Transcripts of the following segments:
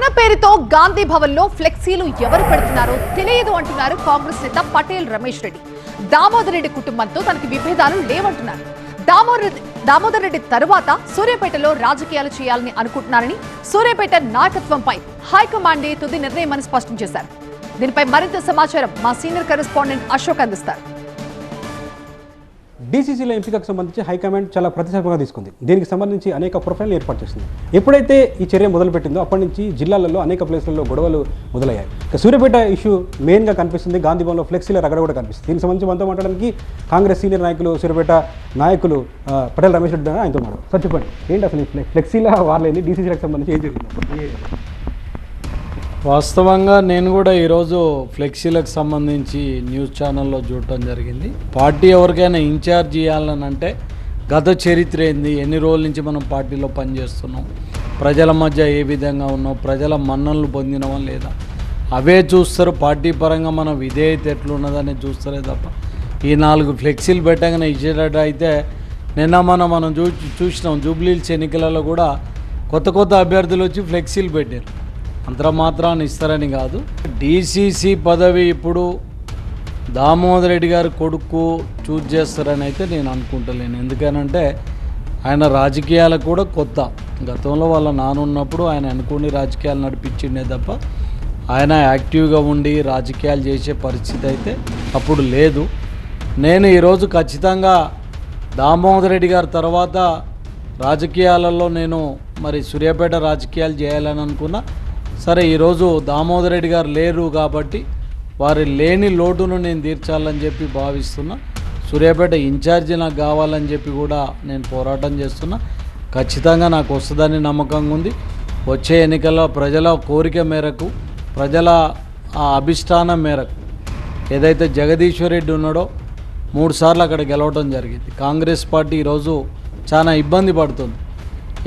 తన పేరుతో గాంధీ భవన్లో ఫ్లెక్సీలు ఎవరు పెడుతున్నారో తెలియదు అంటున్నారు కాంగ్రెస్ నేత పటేల్ రమేష్ రెడ్డి. దామోదర్ రెడ్డి కుటుంబంతో తనకి విభేదాలు లేవంటున్నారు. దామోదర్ రెడ్డి దామోదర్ రెడ్డి తరువాత సూర్యాపేటలో రాజకీయాలు చేయాలని అనుకుంటున్నారని సూర్యాపేట నాయకత్వంపై హైకమాండే తుది నిర్ణయమని స్పష్టం చేశారు. దీనిపై మరింత సమాచారం మా సీనియర్ కరెస్పాండెంట్ అశోక్ అందిస్తారు. డీసీసీల ఎంపికకు సంబంధించి హైకమాండ్ చాలా ప్రతిష్టాత్మకంగా తీసుకుంది. దీనికి సంబంధించి అనేక ప్రొఫైల్ ఏర్పాటు చేసింది. ఎప్పుడైతే ఈ చర్య మొదలుపెట్టిందో అప్పటి నుంచి జిల్లాలలో అనేక ప్లేస్లలో గొడవలు మొదలయ్యాయి. ఇక సూర్యపేట ఇష్యూ మెయిన్గా కనిపిస్తుంది. గాంధీభవన్లో ఫ్లెక్సీల రగడ కూడా కనిపిస్తుంది. దీనికి సంబంధించి మనతో మాట్లాడడానికి కాంగ్రెస్ సీనియర్ నాయకులు సూర్యపేట నాయకులు పటేల్ రమేష్ రెడ్డి ఆయనతో మాట్లాడు. సార్ చెప్పండి. ఏంటి అసలు ఫ్లెక్సీల వార్లేని డీసీసీలకు సంబంధించి ఏం జరిగింది? వాస్తవంగా నేను కూడా ఈరోజు ఫ్లెక్సీలకు సంబంధించి న్యూస్ ఛానల్లో చూడటం జరిగింది. పార్టీ ఎవరికైనా ఇన్ఛార్జ్ చేయాలని అంటే గత చరిత్ర ఏంది? ఎన్ని రోజుల నుంచి మనం పార్టీలో పనిచేస్తున్నాం? ప్రజల మధ్య ఏ విధంగా ఉన్నాం? ప్రజల మన్ననలు పొందినవా లేదా? అవే చూస్తారు. పార్టీ పరంగా మన విధేయత ఎట్లున్నదని చూస్తారే తప్ప. ఈ నాలుగు ఫ్లెక్సీలు పెట్టగానే ఇచ్చేటట్టు అయితే నిన్న మనం మనం చూ చూసినాం. జూబ్లీల్స్ ఎన్నికలలో కూడా కొత్త కొత్త అభ్యర్థులు వచ్చి ఫ్లెక్సీలు పెట్టారు. అంతమాత్రాన్ని ఇస్తారని కాదు. డీసీసీ పదవి ఇప్పుడు దామోదర్ రెడ్డి గారి కొడుకు చూజ్ చేస్తారని అయితే నేను అనుకుంటలేను. ఎందుకనంటే ఆయన రాజకీయాలకు కూడా కొత్త. గతంలో వాళ్ళ నాన్న ఉన్నప్పుడు ఆయన అనుకుని రాజకీయాలు నడిపించిండే తప్ప ఆయన యాక్టివ్గా ఉండి రాజకీయాలు చేసే పరిస్థితి అయితే అప్పుడు లేదు. నేను ఈరోజు ఖచ్చితంగా దామోదర్ రెడ్డి గారి తర్వాత రాజకీయాలలో నేను మరి సూర్యాపేట రాజకీయాలు చేయాలని అనుకున్నా. సరే ఈరోజు దామోదర్ రెడ్డి గారు లేరు కాబట్టి వారి లేని లోటును నేను తీర్చాలని చెప్పి భావిస్తున్నా. సూర్యాపేట ఇన్ఛార్జి నాకు కావాలని చెప్పి కూడా నేను పోరాటం చేస్తున్నా. ఖచ్చితంగా నాకు వస్తుందని నమ్మకంగా ఉంది. వచ్చే ఎన్నికల్లో ప్రజల కోరిక మేరకు ప్రజల అభిష్టానం మేరకు ఏదైతే జగదీశ్వర్ రెడ్డి ఉన్నాడో మూడుసార్లు అక్కడ గెలవడం జరిగింది. కాంగ్రెస్ పార్టీ ఈరోజు చాలా ఇబ్బంది పడుతుంది.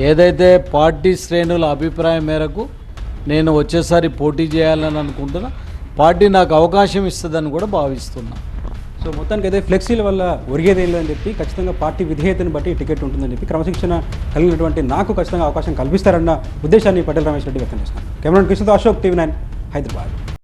ఏదైతే పార్టీ శ్రేణుల అభిప్రాయం మేరకు నేను వచ్చేసారి పోటీ చేయాలని అనుకుంటున్నా. పార్టీ నాకు అవకాశం ఇస్తుందని కూడా భావిస్తున్నా. సో మొత్తానికి అయితే ఫ్లెక్సీల వల్ల ఒరిగేదేం లేదని చెప్పి ఖచ్చితంగా పార్టీ విధేయతను బట్టి టికెట్ ఉంటుందని చెప్పి క్రమశిక్షణ కలిగినటువంటి నాకు ఖచ్చితంగా అవకాశం కల్పిస్తారన్న ఉద్దేశాన్ని పటేల్ రమేష్ రెడ్డి వ్యక్తం చేస్తున్నారు. కెమెరా కృష్ణతో అశోక్ టీవీ నైన్ హైదరాబాద్.